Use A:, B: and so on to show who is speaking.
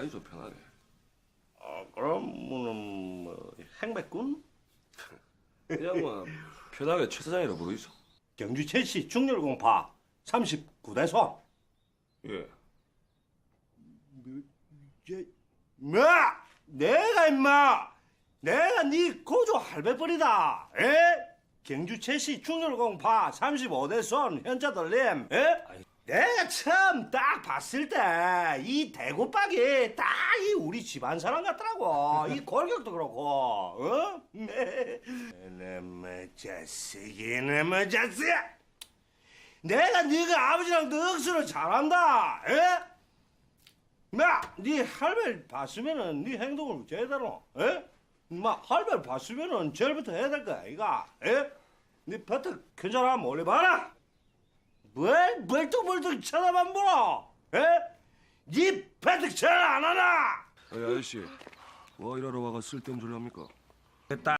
A: 아니죠 편하게. 아 그럼 뭐는 뭐 행백군? 그냥 뭐 편하게 최 사장이라 부르죠.
B: 경주 제시 중열공파 39대손.
A: 예.
B: 뭐, 뭐? 내가 임마 내가 네 고조 할배뻘이다. 에? 경주 제시 중열공파 35대손 현자 돌림. 에? 내가 처음 봤을 때 이 대구박이 딱이 우리 집안 사람 같더라고 이 골격도 그렇고 어? 이놈의 자식 이놈의 자식 내가 네가 아버지랑 넉수를 잘한다 에? 마, 네 할배 봤으면은 네 행동을 제대로, 에? 마, 할배 봤으면은 제일부터 해야 될 거야, 이가, 에? 네 버터 괜찮아 몰래 봐라. 뭘 멀뚱멀뚱 쳐다만 보라, 에? 네 버터 잘안 하나?
A: 아니, 아저씨, 뭐 일하러 와가 쓸데없는 소리 합니까?
B: 됐다.